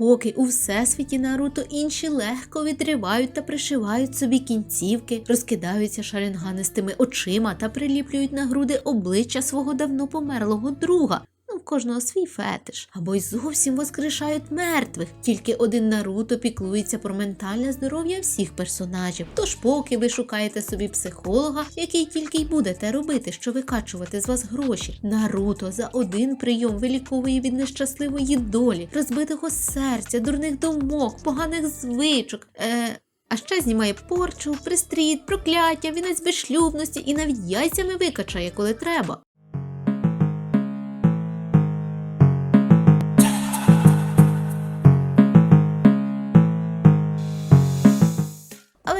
Поки у всесвіті Наруто інші легко відривають та пришивають собі кінцівки, розкидаються шаренганистими очима та приліплюють на груди обличчя свого давно померлого друга. В кожного свій фетиш, або й зовсім воскрешають мертвих. Тільки один Наруто піклується про ментальне здоров'я всіх персонажів. Тож, поки ви шукаєте собі психолога, який тільки й будете робити, що викачувати з вас гроші. Наруто за один прийом виліковує від нещасливої долі, розбитого серця, дурних думок, поганих звичок. Е... А ще знімає порчу, пристріт, прокляття, вінець безшлюбності і навіть яйцями викачає, коли треба.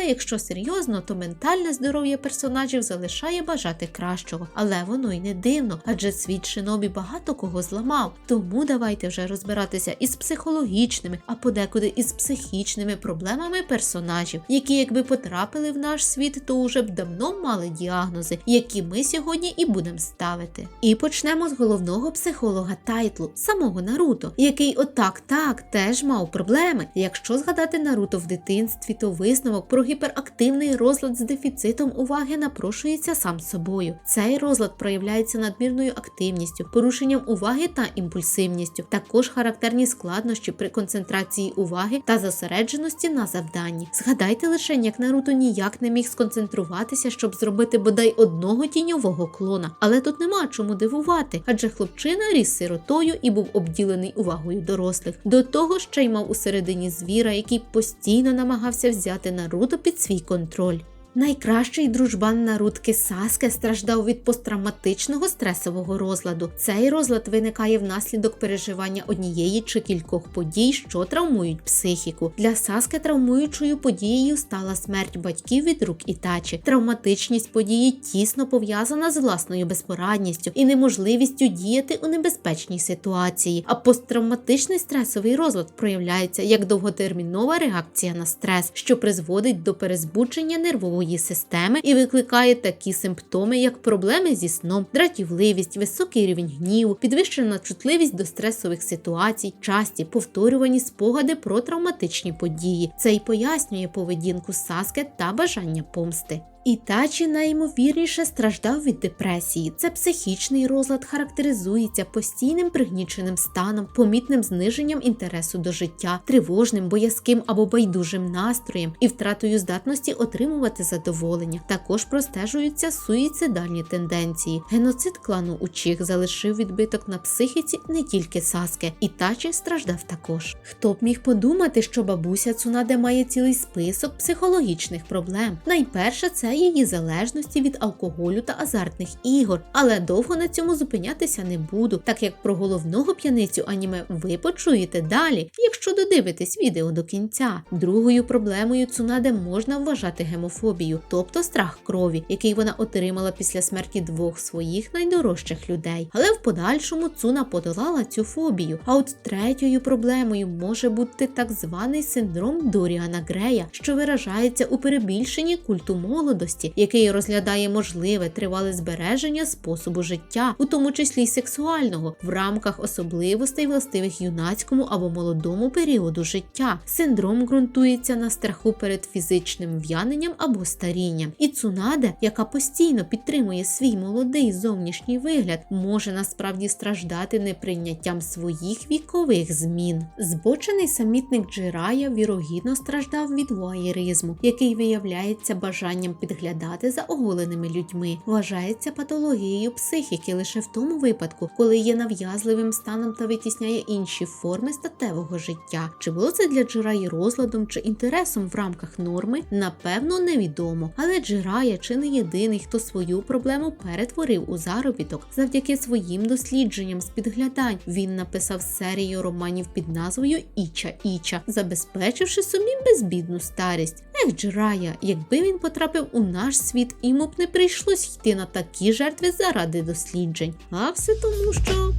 Але якщо серйозно, то ментальне здоров'я персонажів залишає бажати кращого. Але воно й не дивно, адже світ шинобі багато кого зламав. Тому давайте вже розбиратися із психологічними, а подекуди із психічними проблемами персонажів, які, якби потрапили в наш світ, то уже б давно мали діагнози, які ми сьогодні і будемо ставити. І почнемо з головного психолога Тайтлу, самого Наруто, який отак так теж мав проблеми. Якщо згадати Наруто в дитинстві, то висновок про гіперактивний розлад з дефіцитом уваги напрошується сам собою. Цей розлад проявляється надмірною активністю, порушенням уваги та імпульсивністю, також характерні складнощі при концентрації уваги та зосередженості на завданні. Згадайте лише, як Наруто ніяк не міг сконцентруватися, щоб зробити бодай одного тіньового клона. Але тут нема чому дивувати, адже хлопчина ріс сиротою і був обділений увагою дорослих. До того ще й мав усередині звіра, який постійно намагався взяти Наруто під свій контроль. Найкращий дружбан Нарутки Саске страждав від посттравматичного стресового розладу. Цей розлад виникає внаслідок переживання однієї чи кількох подій, що травмують психіку. Для Саске травмуючою подією стала смерть батьків від рук Ітачі. Травматичність події тісно пов'язана з власною безпорадністю і неможливістю діяти у небезпечній ситуації. А посттравматичний стресовий розлад проявляється як довготермінова реакція на стрес, що призводить до перезбудження нервової системи і викликає такі симптоми, як проблеми зі сном, дратівливість, високий рівень гніву, підвищена чутливість до стресових ситуацій, часті повторювані спогади про травматичні події. Це й пояснює поведінку Саске та бажання помсти. Ітачі найімовірніше страждав від депресії. Це психічний розлад характеризується постійним пригніченим станом, помітним зниженням інтересу до життя, тривожним, боязким або байдужим настроєм і втратою здатності отримувати задоволення. Також простежуються суїцидальні тенденції. Геноцид клану Учих залишив відбиток на психіці не тільки Саске, Ітачі страждав також. Хто б міг подумати, що бабуся Цунаде має цілий список психологічних проблем? Найперше це її залежності від алкоголю та азартних ігор, але довго на цьому зупинятися не буду, так як про головного п'яницю аніме ви почуєте далі, якщо додивитесь відео до кінця. Другою проблемою Цунаде можна вважати гемофобію, тобто страх крові, який вона отримала після смерті двох своїх найдорожчих людей. Але в подальшому Цуна подолала цю фобію. А от третьою проблемою може бути так званий синдром Доріана Грея, що виражається у перебільшенні культу молодості, який розглядає можливе тривале збереження способу життя, у тому числі й сексуального, в рамках особливостей властивих юнацькому або молодому періоду життя. Синдром ґрунтується на страху перед фізичним в'яненням або старінням. І Цунаде, яка постійно підтримує свій молодий зовнішній вигляд, може насправді страждати неприйняттям своїх вікових змін. Збочений самітник Джирая вірогідно страждав від воєризму, який виявляється бажанням підглядати за оголеними людьми, вважається патологією психіки лише в тому випадку, коли є нав'язливим станом та витісняє інші форми статевого життя. Чи було це для Джираї розладом чи інтересом в рамках норми, напевно, невідомо. Але Джирая чи не єдиний, хто свою проблему перетворив у заробіток завдяки своїм дослідженням з підглядань. Він написав серію романів під назвою Іча Іча, забезпечивши собі безбідну старість. Ех, Джирая, якби він потрапив у наш світ, йому б не прийшлось йти на такі жертви заради досліджень. А все тому, що.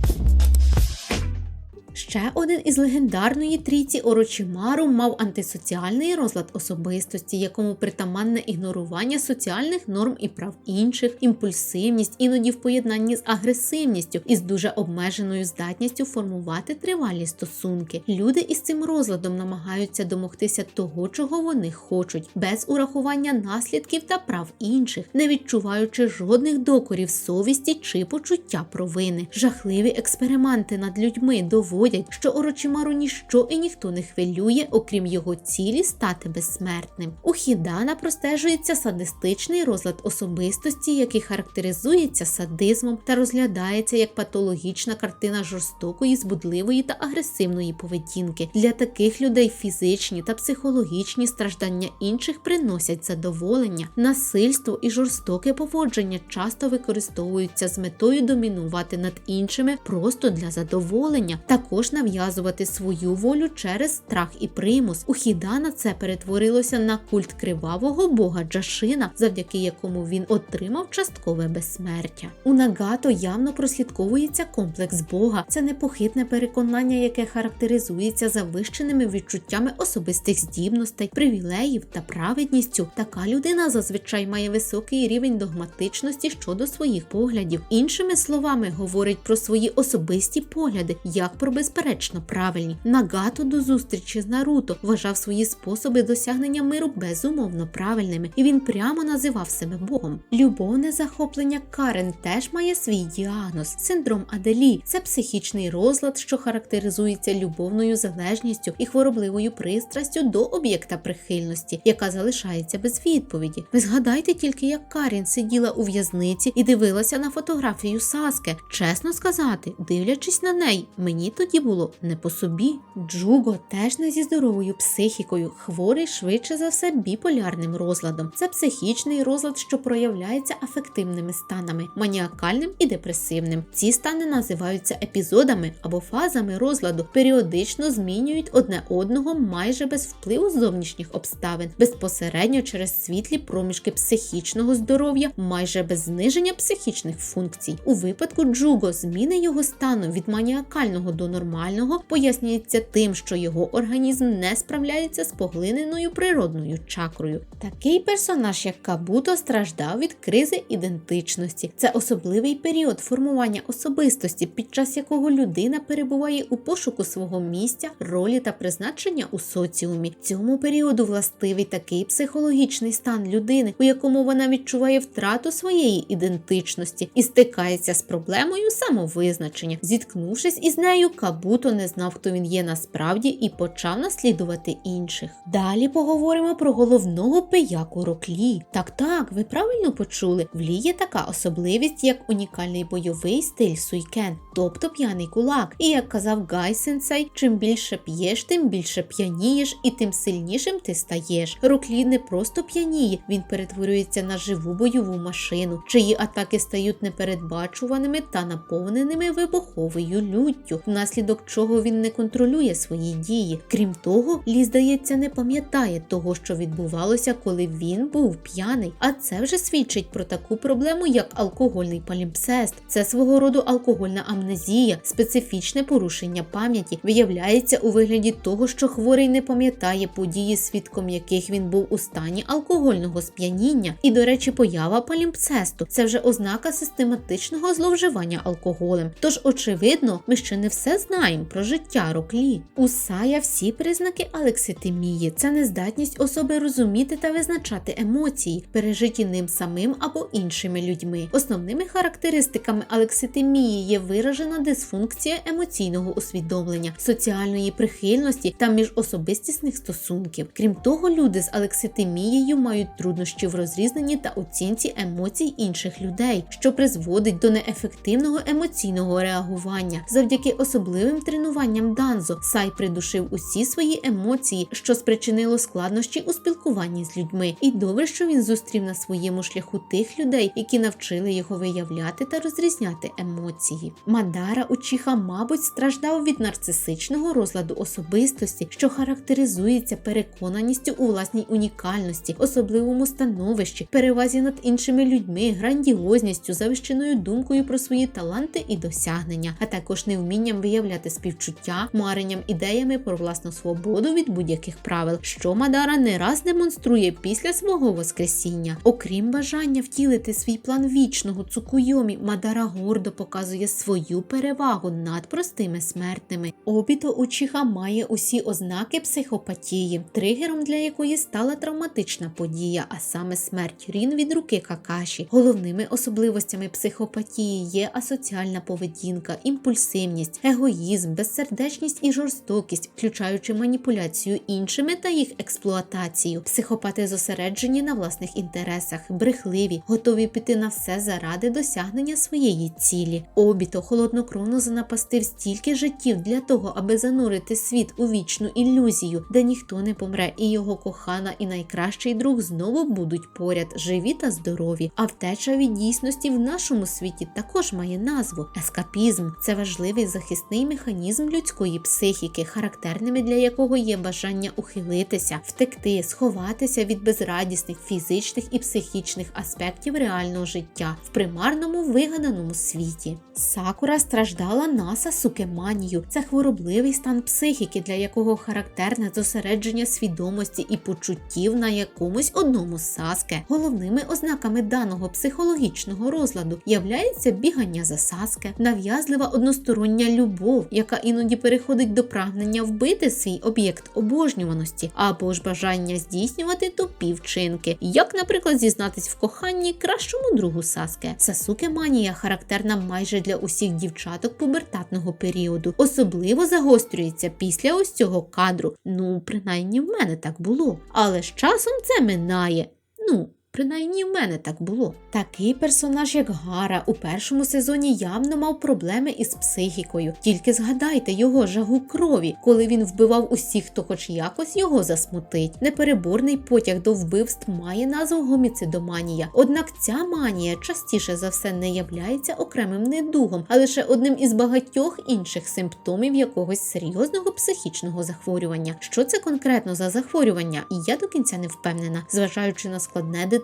Ще один із легендарної трійці Орочимару мав антисоціальний розлад особистості, якому притаманне ігнорування соціальних норм і прав інших, імпульсивність, іноді в поєднанні з агресивністю і з дуже обмеженою здатністю формувати тривалі стосунки. Люди із цим розладом намагаються домогтися того, чого вони хочуть, без урахування наслідків та прав інших, не відчуваючи жодних докорів совісті чи почуття провини. Жахливі експерименти над людьми доводять, що Орочимару ніщо і ніхто не хвилює, окрім його цілі стати безсмертним. У Хідана простежується садистичний розлад особистості, який характеризується садизмом та розглядається як патологічна картина жорстокої, збудливої та агресивної поведінки. Для таких людей фізичні та психологічні страждання інших приносять задоволення, насильство і жорстоке поводження часто використовуються з метою домінувати над іншими просто для задоволення, також нав'язувати свою волю через страх і примус. У Хідана це перетворилося на культ кривавого бога Джашина, завдяки якому він отримав часткове безсмертя. У Нагато явно прослідковується комплекс Бога. Це непохитне переконання, яке характеризується завищеними відчуттями особистих здібностей, привілеїв та праведністю. Така людина зазвичай має високий рівень догматичності щодо своїх поглядів. Іншими словами, говорить про свої особисті погляди, як про безперечно правильні. Нагато до зустрічі з Наруто вважав свої способи досягнення миру безумовно правильними, і він прямо називав себе Богом. Любовне захоплення Карен теж має свій діагноз синдром Аделі. Це психічний розлад, що характеризується любовною залежністю і хворобливою пристрастю до об'єкта прихильності, яка залишається без відповіді. Ви згадайте тільки, як Карін сиділа у в'язниці і дивилася на фотографію Саске. Чесно сказати, дивлячись на неї, мені тоді було не по собі. Джуго теж не зі здоровою психікою, хворий швидше за все біполярним розладом. Це психічний розлад, що проявляється афективними станами, маніакальним і депресивним. Ці стани називаються епізодами або фазами розладу, періодично змінюють одне одного майже без впливу зовнішніх обставин, безпосередньо через світлі проміжки психічного здоров'я, майже без зниження психічних функцій. У випадку Джуго зміни його стану від маніакального до нормального пояснюється тим, що його організм не справляється з поглиненою природною чакрою. Такий персонаж, як Кабуто, страждав від кризи ідентичності. Це особливий період формування особистості, під час якого людина перебуває у пошуку свого місця, ролі та призначення у соціумі. Цьому періоду властивий такий психологічний стан людини, у якому вона відчуває втрату своєї ідентичності і стикається з проблемою самовизначення. Зіткнувшись із нею, Кабуто не знав, хто він є насправді, і почав наслідувати інших. Далі поговоримо про головного пияку Роклі. Так, так, ви правильно почули. В Лі є така особливість, як унікальний бойовий стиль суйкен, тобто п'яний кулак. І як казав Гай Сенсей, чим більше п'єш, тим більше п'янієш, і тим сильнішим ти стаєш. Роклі не просто п'яніє, він перетворюється на живу бойову машину, чиї атаки стають непередбачуваними та наповненими вибуховою люттю, внаслідок чого він не контролює свої дії. Крім того, Лі, здається, не пам'ятає того, що відбувалося, коли він був п'яний. А це вже свідчить про таку проблему, як алкогольний палімпсест. Це свого роду алкогольна амнезія, специфічне порушення пам'яті, виявляється у вигляді того, що хворий не пам'ятає події, свідком яких він був у стані алкогольного сп'яніння. І, до речі, поява палімпсесту це вже ознака систематичного зловживання алкоголем. Тож, очевидно, ми ще не все знаємо про життя Роклі. У Сая всі признаки алекситимії це нездатність особи розуміти та визначати емоції, пережиті ним самим або іншими людьми. Основними характеристиками алекситимії є виражена дисфункція емоційного усвідомлення, соціальної прихильності та міжособистісних стосунків. Крім того, люди з алекситимією мають труднощі в розрізненні та оцінці емоцій інших людей, що призводить до неефективного емоційного реагування. Завдяки особливим тренуванням Данзо Сай придушив усі свої емоції, що спричинило складнощі у спілкуванні з людьми. І добре, що він зустрів на своєму шляху тих людей, які навчили його виявляти та розрізняти емоції. Мадара Учіха, мабуть, страждав від нарцисичного розладу особистості, що характеризується переконаністю у власній унікальності, особливому становищі, перевазі над іншими людьми, грандіозністю, завищеною думкою про свої таланти і досягнення, а також невмінням виявляти виявляти співчуття, маренням ідеями про власну свободу від будь-яких правил, що Мадара не раз демонструє після свого воскресіння. Окрім бажання втілити свій план вічного цукуйомі, Мадара гордо показує свою перевагу над простими смертними. Обіто Учіха має усі ознаки психопатії, тригером для якої стала травматична подія, а саме смерть Рін від руки Какаші. Головними особливостями психопатії є асоціальна поведінка, імпульсивність, егоїзм, безсердечність і жорстокість, включаючи маніпуляцію іншими та їх експлуатацію. Психопати зосереджені на власних інтересах, брехливі, готові піти на все заради досягнення своєї цілі. Обіто холоднокровно занапастив стільки життів для того, аби занурити світ у вічну ілюзію, де ніхто не помре, і його кохана і найкращий друг знову будуть поряд, живі та здорові. А втеча від дійсності в нашому світі також має назву ескапізм. Це важливий захисний механізм людської психіки, характерними для якого є бажання ухилитися, втекти, сховатися від безрадісних фізичних і психічних аспектів реального життя в примарному вигаданому світі. Сакура страждала на сасукеманію. Це хворобливий стан психіки, для якого характерне зосередження свідомості і почуттів на якомусь одному саске. Головними ознаками даного психологічного розладу являється бігання за саске, нав'язлива одностороння любов, яка іноді переходить до прагнення вбити свій об'єкт обожнюваності, або ж бажання здійснювати тупі вчинки, як, наприклад, зізнатись в коханні кращому другу Саске. Сасуке манія характерна майже для усіх дівчаток пубертатного періоду, особливо загострюється після ось цього кадру. Ну, принаймні в мене так було. Але з часом це минає. Ну. Принаймні в мене так було. Такий персонаж, як Гара, у першому сезоні явно мав проблеми із психікою. Тільки згадайте його жагу крові, коли він вбивав усіх, хто хоч якось його засмутить. Непереборний потяг до вбивств має назву гоміцидоманія. Однак ця манія частіше за все не являється окремим недугом, а лише одним із багатьох інших симптомів якогось серйозного психічного захворювання. Що це конкретно за захворювання? Я до кінця не впевнена, зважаючи на складне дитинство,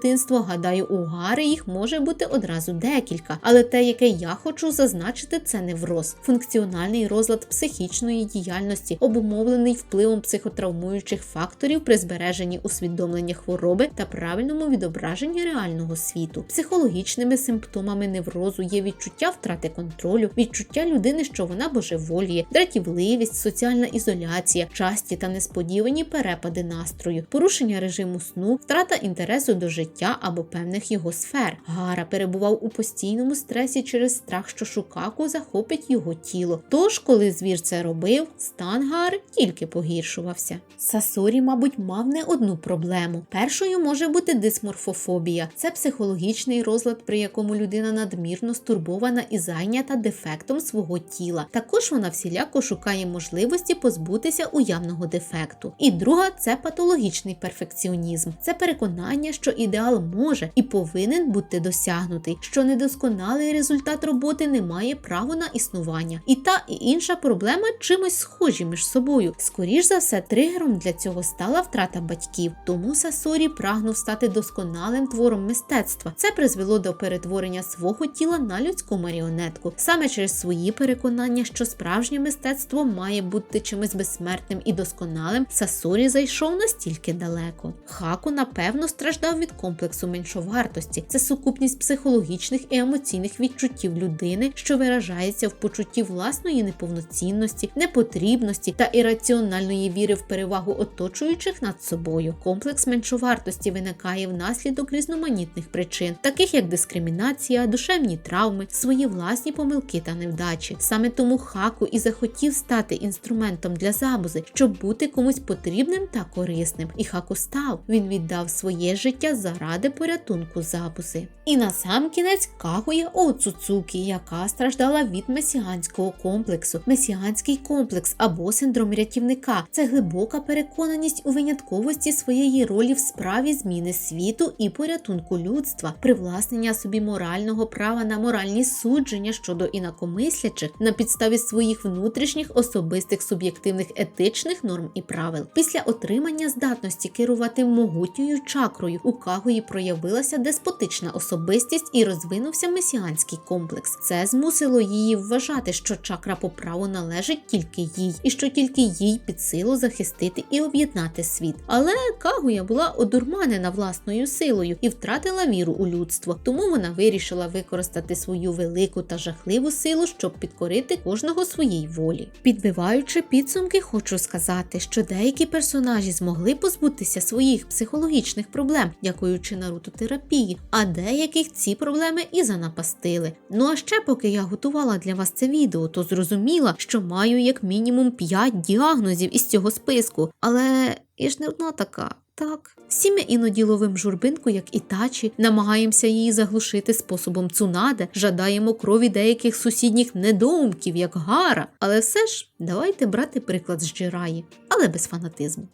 гадаю, у Гари їх може бути одразу декілька, але те, яке я хочу зазначити, це невроз, функціональний розлад психічної діяльності, обумовлений впливом психотравмуючих факторів при збереженні усвідомлення хвороби та правильному відображенні реального світу. Психологічними симптомами неврозу є відчуття втрати контролю, відчуття людини, що вона божеволіє, дратівливість, соціальна ізоляція, часті та несподівані перепади настрою, порушення режиму сну, втрата інтересу до життя або певних його сфер. Гара перебував у постійному стресі через страх, що Шукаку захопить його тіло. Тож, коли звір це робив, стан Гари тільки погіршувався. Сасорі, мабуть, мав не одну проблему. Першою може бути дисморфофобія. Це психологічний розлад, при якому людина надмірно стурбована і зайнята дефектом свого тіла. Також вона всіляко шукає можливості позбутися уявного дефекту. І друга це патологічний перфекціонізм. Це переконання, що ідеал може і повинен бути досягнутий, що недосконалий результат роботи не має права на існування. І та і інша проблема чимось схожі між собою. Скоріш за все, тригером для цього стала втрата батьків. Тому Сасорі прагнув стати досконалим твором мистецтва. Це призвело до перетворення свого тіла на людську маріонетку, саме через свої переконання, що справжнє мистецтво має бути чимось безсмертним і досконалим. Сасорі зайшов настільки далеко. Хаку, напевно, страждав від комплексу меншовартості. Це сукупність психологічних і емоційних відчуттів людини, що виражається в почутті власної неповноцінності, непотрібності та ірраціональної віри в перевагу оточуючих над собою. Комплекс меншовартості виникає внаслідок різноманітних причин, таких як дискримінація, душевні травми, свої власні помилки та невдачі. Саме тому хаку і захотів стати інструментом для забузи, щоб бути комусь потрібним та корисним. І хаку став. Він віддав своє життя заради порятунку забузи. І на сам кінець Кагуя Оцуцукі, яка страждала від месіанського комплексу. Месіанський комплекс або синдром рятівника це глибока переконаність у винятковості своєї ролі в справі зміни світу і порятунку людства, привласнення собі морального права на моральні судження щодо інакомислячих на підставі своїх внутрішніх особистих суб'єктивних етичних норм і правил. Після отримання здатності керувати могутньою чакрою у Кагу Кагої проявилася деспотична особистість і розвинувся месіанський комплекс. Це змусило її вважати, що чакра по праву належить тільки їй, і що тільки їй під силу захистити і об'єднати світ. Але Кагуя була одурманена власною силою і втратила віру у людство, тому вона вирішила використати свою велику та жахливу силу, щоб підкорити кожного своїй волі. Підбиваючи підсумки, хочу сказати, що деякі персонажі змогли позбутися своїх психологічних проблем, дякуючи нарутотерапії, а деяких ці проблеми і занапастили. Ну а ще поки я готувала для вас це відео, то зрозуміла, що маю як мінімум 5 діагнозів із цього списку. Але я ж не одна така. Так, всі ми іноді ловим журбинку, як Ітачі, намагаємося її заглушити способом цунаде, жадаємо крові деяких сусідніх недоумків, як гара. Але все ж давайте брати приклад з Джираї, але без фанатизму.